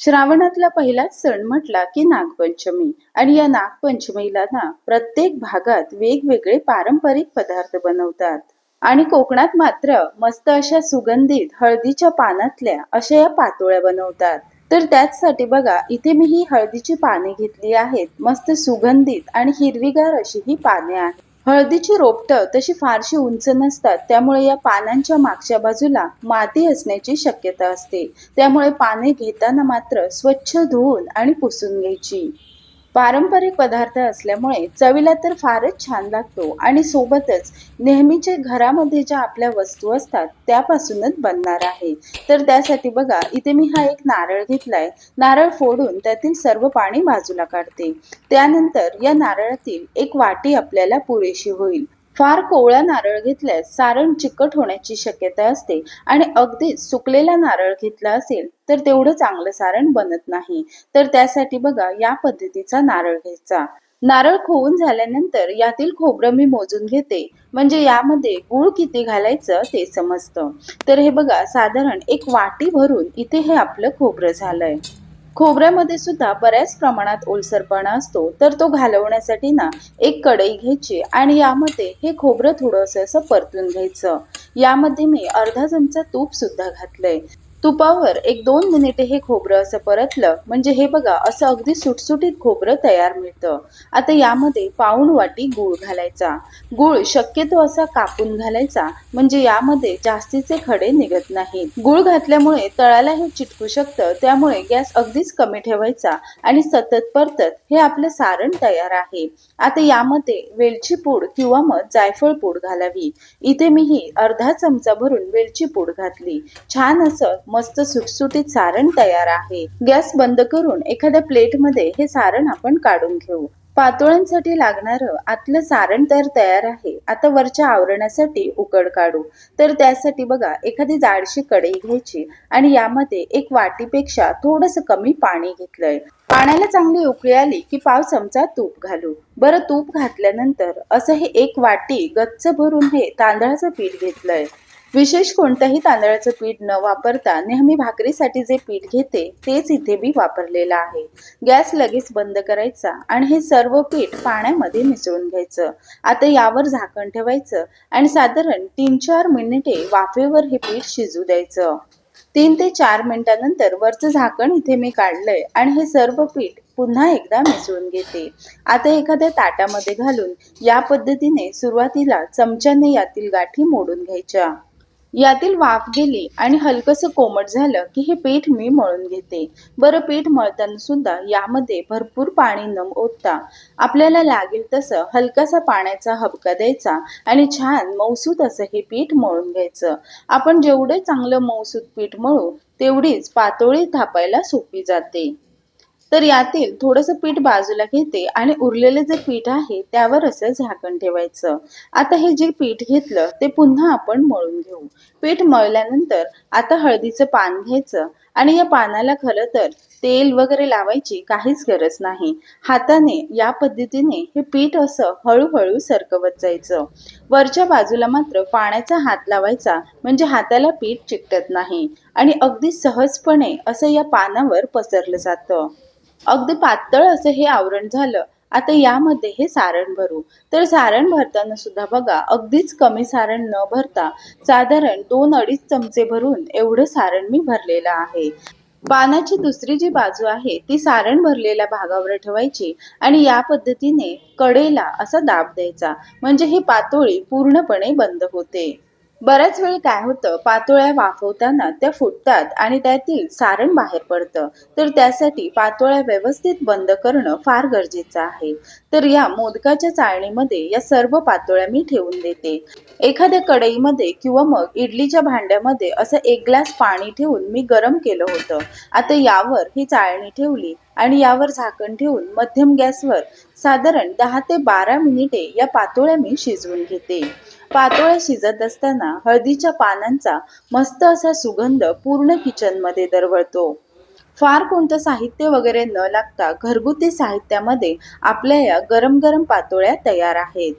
श्रावणातला पहिलाच सण म्हटला की नागपंचमी. आणि या नागपंचमीला ना प्रत्येक भागात वेगवेगळे पारंपरिक पदार्थ बनवतात. आणि कोकणात मात्र मस्त अशा सुगंधित हळदीच्या पानातल्या अशा या पातोळ्या बनवतात. तर त्याचसाठी बघा इथे मी ही हळदीची पाने घेतली आहेत. मस्त सुगंधित आणि हिरवीगार अशी ही पाने आहेत. हळदीची रोपटं तशी फारशी उंच नसतात. त्यामुळे या पानांच्या मागच्या बाजूला माती असण्याची शक्यता असते. त्यामुळे पाने घेताना मात्र स्वच्छ धुवून आणि पुसून घ्यायची. पारंपरिक पदार्थ असल्यामुळे चवीला तर फारच छान लागतो आणि सोबतच नेहमीचे घरामध्ये ज्या आपल्या वस्तू असतात त्यापासूनच बनणार आहे. तर त्यासाठी बघा इथे मी हा एक नारळ घेतलाय. नारळ फोडून त्यातील सर्व पाणी बाजूला काढते. त्यानंतर या नारळातील एक वाटी आपल्याला पुरेशी होईल. फार कोवळा नारळ घेतल्यास सारण चिकट होण्याची शक्यता असते आणि अगदीच सुकलेला नारळ घेतला असेल तर तेवढं चांगलं सारण बनत नाही. तर त्यासाठी बघा या पद्धतीचा नारळ घ्यायचा. नारळ खोवून झाल्यानंतर यातील खोबरं मी मोजून घेते. म्हणजे यामध्ये गुळ किती घालायचं ते समजतं. तर हे बघा साधारण एक वाटी भरून इथे हे आपलं खोबरं झालंय. खोबऱ्यामध्ये सुद्धा बऱ्याच प्रमाणात ओलसरपणा असतो तर तो घालवण्यासाठी ना एक कढई घ्यायची आणि यामध्ये हे खोबरं थोडंसं असं परतून घ्यायचं. यामध्ये मी अर्धा चमचा तूप सुद्धा घातलंय. तुपावर एक दोन मिनिटे हे खोबरं असं परतलं म्हणजे हे बघा असं अगदी सुटसुटीत खोबरं तयार मिळतं. आता यामध्ये पाऊण वाटी गूळ घालायचा. गूळ शक्यतो असा कापून घालायचा म्हणजे यामध्ये जास्तीचे खडे निघत नाहीत. गूळ घातल्यामुळे तळाला हे चिटकू शकतं त्यामुळे गॅस अगदीच कमी ठेवायचा आणि सतत परतत हे आपलं सारण तयार आहे. आता यामध्ये वेलची पूड किंवा मग जायफळ पूड घालावी. इथे मी ही अर्धा चमचा भरून वेलची पूड घातली. छान असं मस्त सुटसुटीत सारण तयार आहे. गॅस बंद करून एखाद्या प्लेटमध्ये हे सारण आपण काढून घेऊ. पातोळ्यांसाठी लागणारं आतलं सारण तर तयार आहे. आता वरच्या आवरणासाठी उकड काढू. तर त्यासाठी बघा एखादी जाडशी कढई घ्यायची आणि यामध्ये एक वाटीपेक्षा थोडस कमी पाणी घेतलंय. पाण्याला चांगली उकळी आली की पाव चमचा तूप घालू. बरं तूप घातल्यानंतर असं हे एक वाटी गच्च भरून हे तांदळाचं पीठ घेतलंय. विशेष कोणत्याही तांदळाचं पीठ न वापरता नेहमी भाकरीसाठी जे पीठ घेते तेच इथे मी वापरलेलं आहे. गॅस लगेच बंद करायचा आणि हे सर्व पीठ पाण्यामध्ये मिसळून घ्यायचं. आता यावर झाकण ठेवायचं आणि साधारण तीन चार मिनिटे वाफेवर हे पीठ शिजू द्यायचं. तीन ते चार मिनिटानंतर वरचं झाकण इथे मी काढलंय आणि हे सर्व पीठ पुन्हा एकदा मिसळून घेते. आता एखाद्या ताटामध्ये घालून या पद्धतीने सुरुवातीला चमच्याने यातील गाठी मोडून घ्यायच्या. यातील वाफ गेली आणि हलकस कोमट झालं की हे पीठ मी मळून घेते. बरं पीठ मळताना सुद्धा यामध्ये भरपूर पाणी न ओतता. आपल्याला लागेल तसं हलकासा पाण्याचा हबका द्यायचा आणि छान मौसूत असं हे पीठ मळून घ्यायचं. आपण जेवढं चांगलं मौसूत पीठ मळू तेवढीच पातोळी थापायला सोपी जाते. तर यातील थोडंसं पीठ बाजूला घेते आणि उरलेले जे पीठ आहे त्यावर असं झाकण ठेवायचं. आता हे जे पीठ घेतलं ते पुन्हा आपण मळून घेऊ. पीठ मळल्यानंतर आता हळदीचं पान घ्यायचं आणि या पानाला खरं तर तेल वगैरे लावायची काहीच गरज नाही. हाताने या पद्धतीने हे पीठ असं हळूहळू सरकवत जायचं. वरच्या बाजूला मात्र पाण्याचा हात लावायचा म्हणजे हाताला पीठ चिकटत नाही. आणि अगदी सहजपणे असं या पानावर पसरलं जातं. अगदी पातळ असं हे आवरण झालं. आता यामध्ये हे सारण भरू. तर सारण भरताना सुद्धा बघा अगदीच कमी सारण न भरता साधारण दोन अडीच चमचे भरून एवढं सारण मी भरलेलं आहे. पानाची दुसरी जी बाजू आहे ती सारण भरलेल्या भागावर ठेवायची आणि या पद्धतीने कडेला असा दाब द्यायचा. म्हणजे ही पातोळी पूर्णपणे बंद होते. बऱ्याच वेळ काय होतं पातोळ्या वाफवताना त्या फुटतात आणि त्यातील सारण बाहेर पडतं. तर त्यासाठी पातोळ्या व्यवस्थित बंद करणं फार गरजेचं आहे. तर या मोदकाच्या चाळणीमध्ये या सर्व पातोळ्या मी ठेवून देते. एखाद्या कढईमध्ये किंवा मग इडलीच्या भांड्यामध्ये असं एक ग्लास पाणी ठेवून मी गरम केलं होतं. आता यावर ही चाळणी ठेवली. आणि यावर झाकण ठेवून मध्यम गॅसवर साधारण दहा ते बारा मिनिटे या पातोळ्या मी शिजवून घेते. पातोळ्या शिजत असताना हळदीच्या पानांचा मस्त असा सुगंध पूर्ण किचनमध्ये दरवळतो. फार कोणतं साहित्य वगैरे न लागता घरगुती साहित्यामध्ये आपल्या या गरम गरम पातोळ्या तयार आहेत.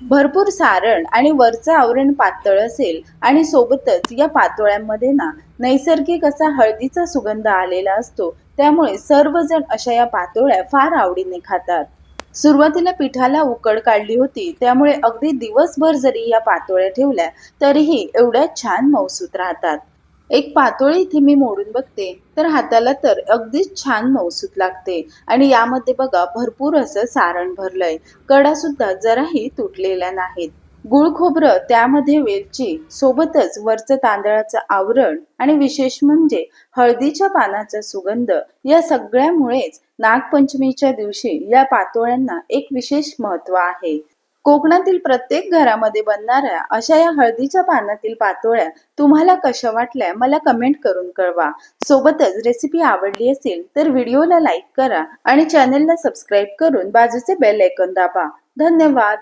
भरपूर सारण आणि वरचं आवरण पातळ असेल आणि सोबतच या पातोळ्यांमध्ये ना नैसर्गिक असा हळदीचा सुगंध आलेला असतो त्यामुळे सर्वजण अशा या पातोळ्या फार आवडीने खातात. सुरुवातीला पिठाला उकड काढली होती त्यामुळे अगदी दिवसभर जरी या पातोळ्या ठेवल्या तरीही एवढ्या छान मऊसूत राहतात. एक पातोळी इथे मी मोडून बघते तर हाताला तर अगदीच छान मऊसूत लागते आणि यामध्ये बघा भरपूर असं सारण भरलंय. कडा सुद्धा जराही तुटलेल्या नाहीत. गुळ खोबरं त्यामध्ये वेलची सोबतच वरचं तांदळाचं आवरण आणि विशेष म्हणजे हळदीच्या पानाचा सुगंध या सगळ्यामुळेच नागपंचमीच्या दिवशी या पातोळ्यांना एक विशेष महत्त्व आहे. कोकणातील प्रत्येक घरामध्ये बनणाऱ्या अशा या हळदीच्या पानातील पातोळ्या तुम्हाला कशा वाटल्या मला कमेंट करून कळवा. सोबतच रेसिपी आवडली असेल तर व्हिडिओला लाईक करा आणि चॅनलला सबस्क्राईब करून बाजूचे बेल ऐकून दाबा. धन्यवाद!